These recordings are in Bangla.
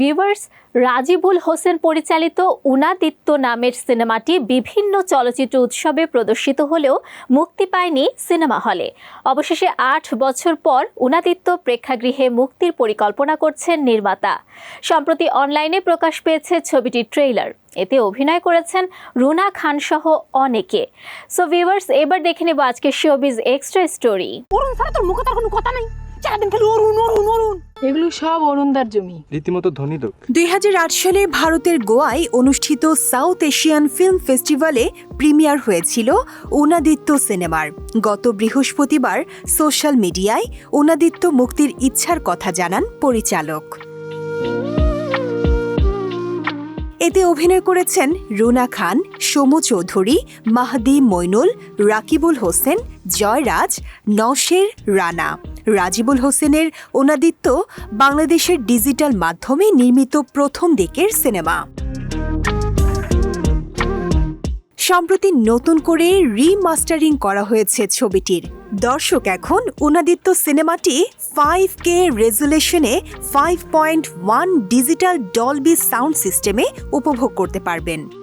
ভিউয়ার্স রাজিবুল হোসেন পরিচালিত উনাদিত্য নামের সিনেমাটি বিভিন্ন চলচ্চিত্র উৎসবে প্রদর্শিত হলেও মুক্তি পায়নি সিনেমা হলে। অবশেষে আট বছর পর উনাদিত্য প্রেক্ষাগৃহে মুক্তির পরিকল্পনা করছেন নির্মাতা। সম্প্রতি অনলাইনে প্রকাশ পেয়েছে ছবিটির ট্রেইলার। এতে অভিনয় করেছেন রুনা খান সহ অনেকে। সো ভিউয়ার্স এবার দেখে নেব আজকের শোবিজ এক্সট্রা স্টোরি কথা নাই। সারাদিন এগুলো সব অরুণদার জমি। রীতিমতো ধনী লোক। দুই হাজার আট সালে ভারতের গোয়ায় অনুষ্ঠিত সাউথ এশিয়ান ফিল্ম ফেস্টিভ্যালে প্রিমিয়ার হয়েছিল উনাদিত্য সিনেমার। গত বৃহস্পতিবার সোশ্যাল মিডিয়ায় উনাদিত্য মুক্তির ইচ্ছার কথা জানান পরিচালক। এতে অভিনয় করেছেন রুনা খান সোমু চৌধুরী মাহদি মইনুল রাকিবুল হোসেন জয়রাজ নশের রানা। রাজিবুল হোসেনের অনাদিত্য বাংলাদেশের ডিজিটাল মাধ্যমে নির্মিত প্রথম দিকের সিনেমা। সম্প্রতি নতুন করে রিমাস্টারিং করা হয়েছে ছবিটির। দর্শক এখন উনাদিত্য সিনেমাটি five K রেজুলেশনে five point one digital Dolby sound সিস্টেমে উপভোগ করতে পারবেন।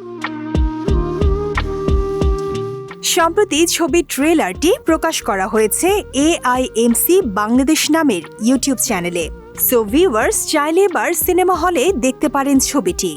সম্প্রতি ছবির ট্রেলারটি প্রকাশ করা হয়েছে এআইএমসি বাংলাদেশ নামের ইউটিউব চ্যানেলে। সো ভিউয়ার্স চাইলে এবার সিনেমা হলে দেখতে পারেন ছবিটি।